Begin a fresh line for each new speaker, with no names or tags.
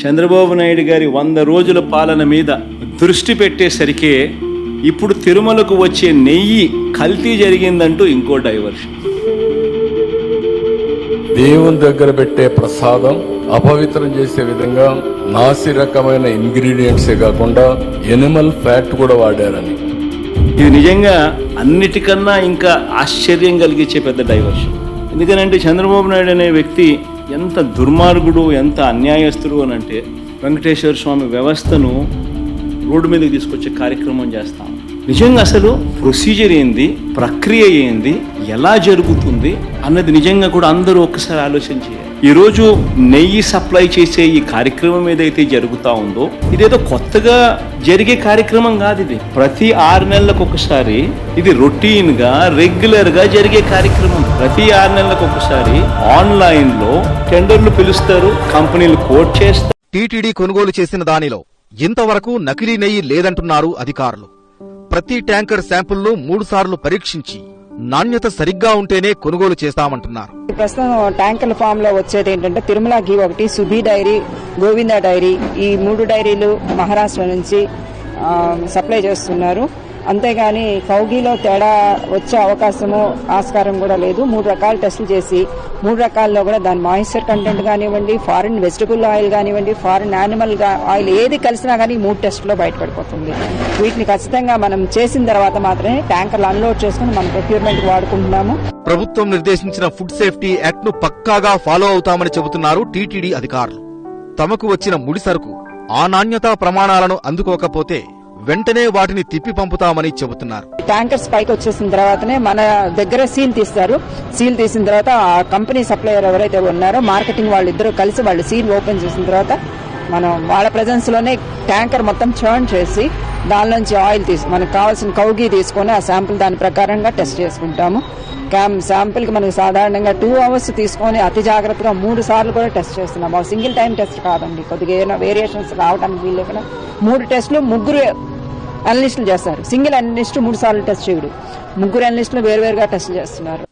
చంద్రబాబు నాయుడు గారి వంద రోజుల పాలన మీద దృష్టి పెట్టేసరికి ఇప్పుడు తిరుమలకు వచ్చే నెయ్యి కల్తీ జరిగిందంటూ ఇంకో డైవర్షన్.
దేవుని దగ్గర పెట్టే ప్రసాదం అపవిత్రం చేసే విధంగా నాసి రకమైన ఇంగ్రీడియంట్సే కాకుండా ఎనిమల్ ఫ్యాట్ కూడా వాడారని.
ఇది నిజంగా అన్నిటికన్నా ఇంకా ఆశ్చర్యం కలిగించే పెద్ద డైవర్షన్. ఎందుకనంటే చంద్రబాబు నాయుడు అనే వ్యక్తి ఎంత దుర్మార్గుడు ఎంత అన్యాయస్తుడు అని అంటే వెంకటేశ్వర స్వామి వ్యవస్థను రోడ్డు మీదకి తీసుకొచ్చే కార్యక్రమం చేస్తాం. నిజంగా అసలు ప్రొసీజర్ ఏంది? ప్రక్రియ ఏంది? ఎలా జరుగుతుంది? అన్నది నిజంగా కూడా అందరూ ఒక్కసారి ఆలోచన చేయాలి. ఈరోజు నెయ్యి సప్లై చేసే ఈ కార్యక్రమం ఏదైతే జరుగుతా ఉందో ఇదేదో కొత్తగా జరిగే కార్యక్రమం కాదు ఇది. ప్రతి ఆరు నెలలకు ఒకసారి ఇది రొటీన్గా రెగ్యులర్గా జరిగే కార్యక్రమం. ప్రతి ఆరు నెలలకు ఒకసారి ఆన్లైన్లో టెండర్లు పిలుస్తారు కంపెనీలు కోట్ చేస్తారు.
టీటీడీ కొనుగోలు చేసిన దానిలో ఇంతవరకు నకిలీ నెయ్యి లేదంటున్నారు అధికారులు. ప్రతి ట్యాంకర్ శాంపుల్ను మూడు సార్లు పరీక్షించి నాణ్యత సరిగ్గా ఉంటేనే కొనుగోలు చేస్తామంటున్నారు.
ప్రస్తుతం ట్యాంకర్ల ఫామ్లో వచ్చేది ఏంటంటే తిరుమల గీ ఒకటి సుభి డైరీ గోవింద డైరీ ఈ మూడు డైరీలు మహారాష్ట్ర నుంచి సప్లై చేస్తున్నారు. అంతేగాని కౌగిలో తేడా వచ్చే అవకాశము ఆస్కారం కూడా లేదు. మూడు రకాల టెస్టులు చేసి మూడు రకాల్లో కూడా దాని మాయిశ్చర్ కంటెంట్ కానివ్వండి ఫారిన్ వెజిటబుల్ ఆయిల్ కానివ్వండి ఫారిన్ యానిమల్ ఆయిల్ ఏది కలిసినా కానీ మూడు టెస్టులో బయటపడిపోతుంది. వీటిని ఖచ్చితంగా మనం చేసిన తర్వాత మాత్రమే ట్యాంకర్లు అన్లోడ్ చేసుకుని మనం ప్రొక్యూర్మెంట్ వాడుకుంటున్నాము.
ప్రభుత్వం నిర్దేశించిన ఫుడ్ సేఫ్టీ యాక్ట్ను పక్కాగా ఫాలో అవుతామని చెబుతున్నారు టీటీడీ అధికారులు. తమకు వచ్చిన ముడి సరుకు ఆ నాణ్యతా ప్రమాణాలను అందుకోకపోతే వెంటనే వాటిని తిప్పి పంపుతామని చెబుతున్నారు.
ట్యాంకర్స్ పైకి వచ్చేసిన తర్వాతనే మన దగ్గర సీల్ తీస్తారు. సీల్ తీసిన తర్వాత ఆ కంపెనీ సప్లయర్ ఎవరైతే ఉన్నారో మార్కెటింగ్ వాళ్ళిద్దరూ కలిసి వాళ్ళు సీల్ ఓపెన్ చేసిన తర్వాత మనం వాళ్ళ ప్రజెన్స్లోనే ట్యాంకర్ మొత్తం చర్న్ చేసి దాని నుంచి ఆయిల్ తీసి మనకు కావాల్సిన కౌగి తీసుకొని ఆ శాంపుల్ దాని ప్రకారంగా టెస్ట్ చేసుకుంటాము. క్యామ్ శాంపుల్కి సాధారణంగా టూ అవర్స్ తీసుకొని అతి జాగ్రత్తగా మూడు సార్లు కూడా టెస్ట్ చేస్తున్నాము సింగిల్ టైం టెస్ట్ కాదండి. కొద్దిగా ఏమైనా వేరియేషన్స్ రావడానికి వీలు లేకుండా మూడు టెస్టులు ముగ్గురు అనలిస్టులు చేస్తారు. సింగిల్ అనలిస్ట్ మూడు సార్లు టెస్ట్ చేయడు. ముగ్గురు అనలిస్టులు వేరువేరుగా టెస్ట్ చేస్తున్నారు.